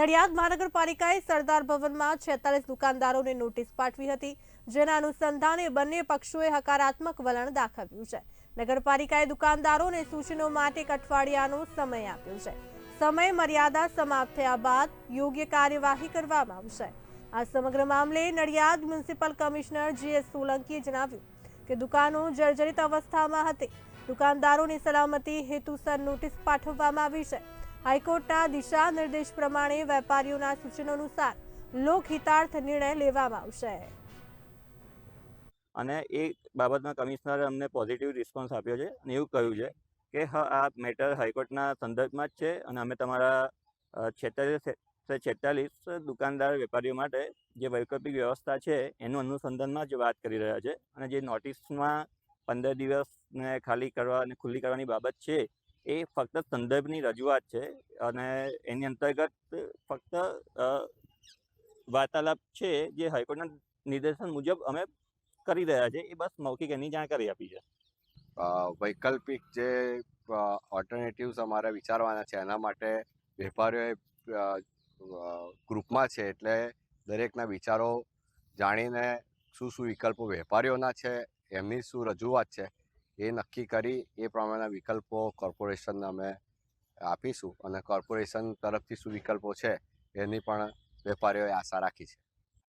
નડિયાદ મહાનગરપાલિકાએ સરદાર ભવનમાં છેતાલીસ દુકાનદારોને નોટિસ પાઠવી હતી, જેના અનુસંધાને બંને પક્ષોએ હકારાત્મક વલણ દાખવ્યું છે. નગરપાલિકાએ દુકાનદારોને સૂચનો માટે એક અઠવાડિયાનો સમય આપ્યો છે. સમય, મર્યાદા સમાપ્ત થયા બાદ યોગ્ય કાર્યવાહી કરવામાં આવશે. આ સમગ્ર મામલે નડિયાદ મ્યુનિસિપલ કમિશનર જીએસ સોલંકીએ જણાવ્યું કે દુકાનો જર્જરિત અવસ્થામાં હતી. દુકાનદારોની સલામતી હેતુસર નોટિસ પાઠવવામાં આવી છે. હાઈકોર્ટના દિશા નિર્દેશ પ્રમાણે વેપારીઓના સૂચનો અનુસાર લોકહિતાર્થ નિર્ણય લેવામાં આવશે. અને એ બાબતમાં કમિશનરે અમને પોઝિટિવ રિસ્પોન્સ આપ્યો છે અને એવું કહ્યું છે કે હા, આ મેટર હાઈકોર્ટના સંદર્ભમાં જ છે અને અમે તમારા છેતાલીસ છેતાલીસ દુકાનદાર વેપારીઓ માટે જે વૈકલ્પિક વ્યવસ્થા છે એનું અનુસંધાનમાં જ વાત કરી રહ્યા છે અને જે નોટિસમાં પંદર દિવસને ખાલી કરવા અને ખુલ્લી કરવાની બાબત છે એ ફક્ત સંદર્ભની રજૂઆત છે અને એની અંતર્ગત ફક્ત વાર્તાલાપ છે જે હાઈકોર્ટના નિર્દેશન મુજબ અમે કરી રહ્યા છે એ બસ મૌખિક એની જાણકારી આપી છે. વૈકલ્પિક જે ઓલ્ટરનેટિવ્સ અમારે વિચારવાના છે એના માટે અ, ગ્રુપમાં છે એટલે દરેકના વિચારો જાણીને શું શું વિકલ્પો વેપારીઓના છે એમની શું રજૂઆત છે એ નક્કી કરી એ પ્રમાણેના વિકલ્પો કોર્પોરેશનને અમે આપીશું અને કોર્પોરેશન તરફથી શું વિકલ્પો છે એની પણ વેપારીઓએ આશા રાખી છે.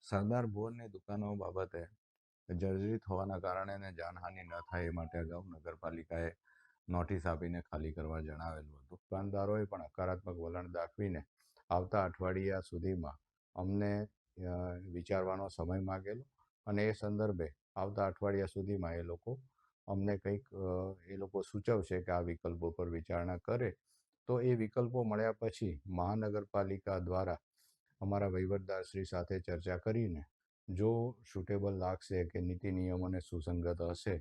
સરદાર ભુવનની દુકાનો બાબતે જર્જરિત હોવાના કારણે એને જાનહાનિ ન થાય એ માટે અગાઉ નગરપાલિકાએ નોટિસ આપીને ખાલી કરવા જણાવેલું હતું. દુકાનદારોએ પણ હકારાત્મક વલણ દાખવીને આવતા અઠવાડિયા સુધીમાં અમને વિચારવાનો સમય માગેલો અને એ સંદર્ભે આવતા અઠવાડિયા સુધીમાં એ લોકો અમને કંઈક એ લોકો સૂચવશે કે આ વિકલ્પો પર વિચારણા કરે, તો એ વિકલ્પો મળ્યા પછી મહાનગરપાલિકા દ્વારા અમારા વહીવટદારશ્રી સાથે ચર્ચા કરીને, જો સુટેબલ લાગશે કે નીતિ નિયમોને સુસંગત હશે,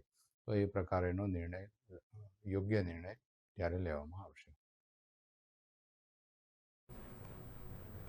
તો એ પ્રકારેનો નિર્ણય યોગ્ય નિર્ણય ત્યારે લેવામાં આવશે.